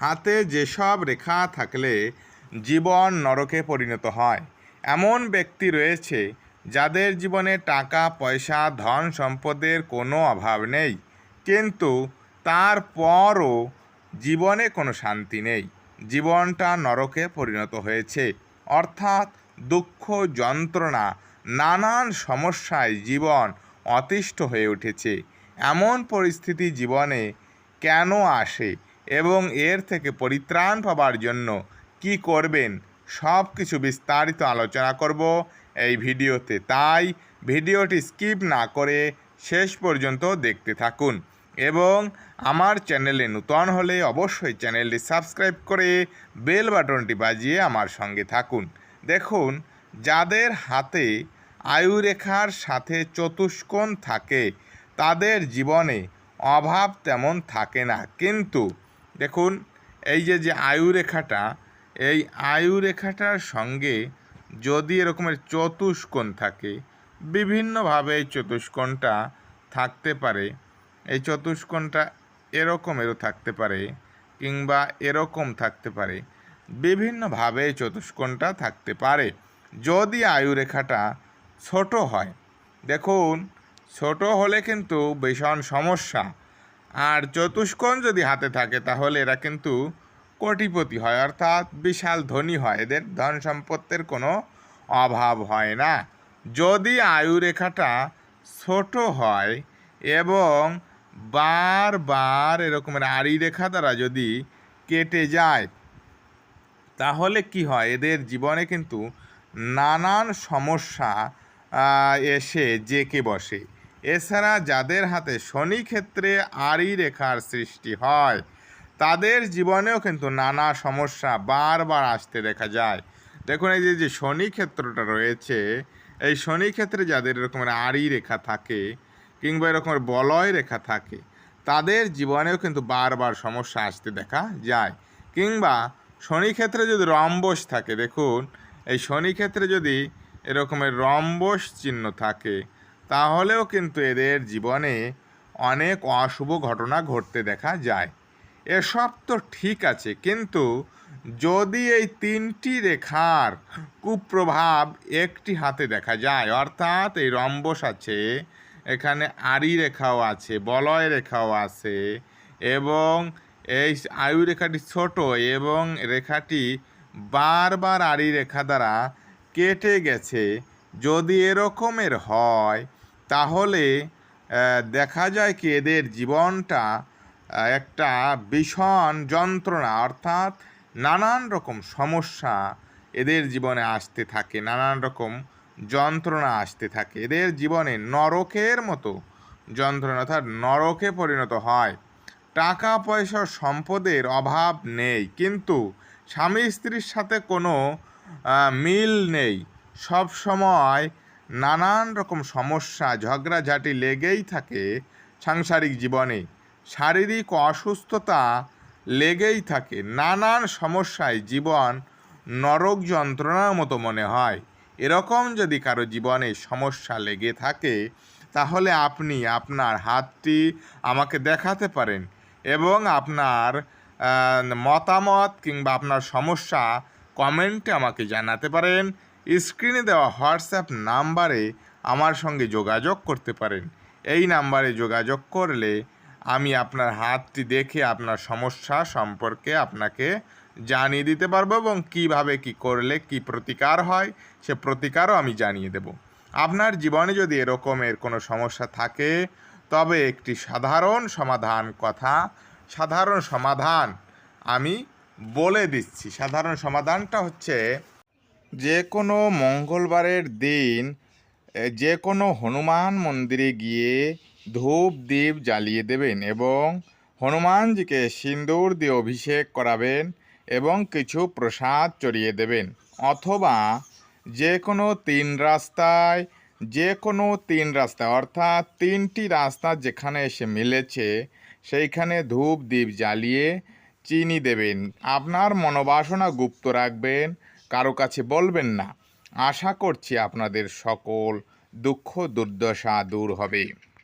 হাতে যেসব রেখা থাকলে জীবন নরকে পরিণত হয়। এমন ব্যক্তি রয়েছে যাদের জীবনে টাকা, পয়সা, ধন সম্পদের কোনো অভাব নেই। কিন্তু তারপরও জীবনে কোনো শান্তি নেই। জীবনটা নরকে পরিণত হয়েছে। অর্থাৎ দুঃখ, যন্ত্রণা, নানান সমস্যায় জীবন অতিষ্ঠ হয়ে উঠেছে। এমন পরিস্থিতি জীবনে কেন আসে? এবং এর থেকে পরিত্রাণ পাবার জন্য কি করবেন? সব কিছু বিস্তারিত আলোচনা করব এই ভিডিওতে। তাই ভিডিওটি স্কিপ না করে শেষ পর্যন্ত দেখতে থাকুন এবং আমার চ্যানেলে নূতন হলে অবশ্যই চ্যানেলটি সাবস্ক্রাইব করে বেল বাটনটি বাজিয়ে আমার সঙ্গে থাকুন। দেখুন, যাদের হাতে আয়ুরেখার সাথে চতুষ্কোণ থাকে, তাদের জীবনে অভাব তেমন থাকে না। কিন্তু দেখুন, এই যে যে আয়ুরেখাটা, এই আয়ুরেখাটার সঙ্গে যদি এরকমের চতুষ্কোণ থাকে, বিভিন্নভাবে এই চতুষ্কোণটা থাকতে পারে, এই চতুষ্কোণটা এরকমেরও থাকতে পারে কিংবা এরকম থাকতে পারে, বিভিন্নভাবে এই চতুষ্কোণটা থাকতে পারে। যদি আয়ুরেখাটা ছোট হয়, দেখুন, ছোট হলে কিন্তু ভীষণ সমস্যা। আর চতুষ্কোণ যদি হাতে থাকে, তাহলে এরা কিন্তু কোটিপতি হয়, অর্থাৎ বিশাল ধনী হয়। এদের ধন সম্পত্তির কোনো অভাব হয় না। যদি আয়ুরেখাটা ছোট হয় এবং বারবার এরকমের আড়ি রেখা দ্বারা যদি কেটে যায়, তাহলে কি হয়? এদের জীবনে কিন্তু নানান সমস্যা এসে জেকে বসে। এছাড়া যাদের হাতে শনি ক্ষেত্রে আড়ি রেখার সৃষ্টি হয়, তাদের জীবনেও কিন্তু নানা সমস্যা বারবার আসতে দেখা যায়। দেখুন, এই যে যে শনি ক্ষেত্রটা রয়েছে, এই শনি ক্ষেত্রে যাদের এরকমের আড়ি রেখা থাকে কিংবা এরকমের বলয় রেখা থাকে, তাদের জীবনেও কিন্তু বারবার সমস্যা আসতে দেখা যায়। কিংবা শনি ক্ষেত্রে যদি রম্বস থাকে, দেখুন, এই শনি ক্ষেত্রে যদি এরকমের রম্বস চিহ্ন থাকে তাহলেও কিন্তু এদের জীবনে অনেক অশুভ ঘটনা ঘটতে দেখা যায়। এসব তো ঠিক আছে, কিন্তু যদি এই তিনটি রেখার কুপ্রভাব একটি হাতে দেখা যায়, অর্থাৎ এই রম্বস আছে, এখানে আড়ি রেখাও আছে, বলয় রেখাও আছে, এবং এই আয়ু রেখাটি ছোট এবং রেখাটি বারবার আড়ি রেখা দ্বারা কেটে গেছে, যদি এরকমের হয় তাহলে দেখা যায় কি এদের জীবনটা একটা ভীষণ যন্ত্রণা, অর্থাৎ নানান রকম সমস্যা এদের জীবনে আসতে থাকে, নানান রকম যন্ত্রণা আসতে থাকে। এদের জীবনে নরকের মতো যন্ত্রণা, অর্থাৎ নরকে পরিণত হয়। টাকা, পয়সা, সম্পদের অভাব নেই, কিন্তু স্বামী স্ত্রীর সাথে কোনো মিল নেই। সব সময় নানান রকম সমস্যা, ঝগড়াঝাটি লেগেই থাকে সাংসারিক জীবনে। শারীরিক অসুস্থতা লেগেই থাকে। নানান সমস্যায় জীবন নরক যন্ত্রণার মতো মনে হয়। এরকম যদি কারও জীবনে সমস্যা লেগে থাকে, তাহলে আপনি আপনার হাতটি আমাকে দেখাতে পারেন এবং আপনার মতামত কিংবা আপনার সমস্যা কমেন্টে আমাকে জানাতে পারেন। স্ক্রিনে দেওয়া হোয়াটসঅ্যাপ নাম্বারে আমার সঙ্গে যোগাযোগ করতে পারেন। এই নাম্বারে যোগাযোগ করলে আমি আপনার হাতটি দেখে আপনার সমস্যা সম্পর্কে আপনাকে জানিয়ে দিতে পারব এবং কীভাবে, কি করলে কি প্রতিকার হয়, সে প্রতিকারও আমি জানিয়ে দেব। আপনার জীবনে যদি এরকমের কোনো সমস্যা থাকে, তবে একটি সাধারণ সমাধান কথা, সাধারণ সমাধান আমি বলে দিচ্ছি। সাধারণ সমাধানটা হচ্ছে যে কোনো মঙ্গলবারের দিন যে কোনো হনুমান মন্দিরে গিয়ে ধূপ দ্বীপ জ্বালিয়ে দেবেন এবং হনুমানজিকে সিন্দুর দিয়ে অভিষেক করাবেন এবং কিছু প্রসাদ চড়িয়ে দেবেন। অথবা যে কোনো তিন রাস্তায়, যে কোনো তিন রাস্তায়, অর্থাৎ তিনটি রাস্তা যেখানে এসে মিলেছে, সেইখানে ধূপ দ্বীপ জ্বালিয়ে চিনি দেবেন। আপনার মনোবাসনা গুপ্ত রাখবেন। কারও কাছে বলবেন না। আশা করছি আপনাদের সকল দুঃখ দুর্দশা দূর হবে।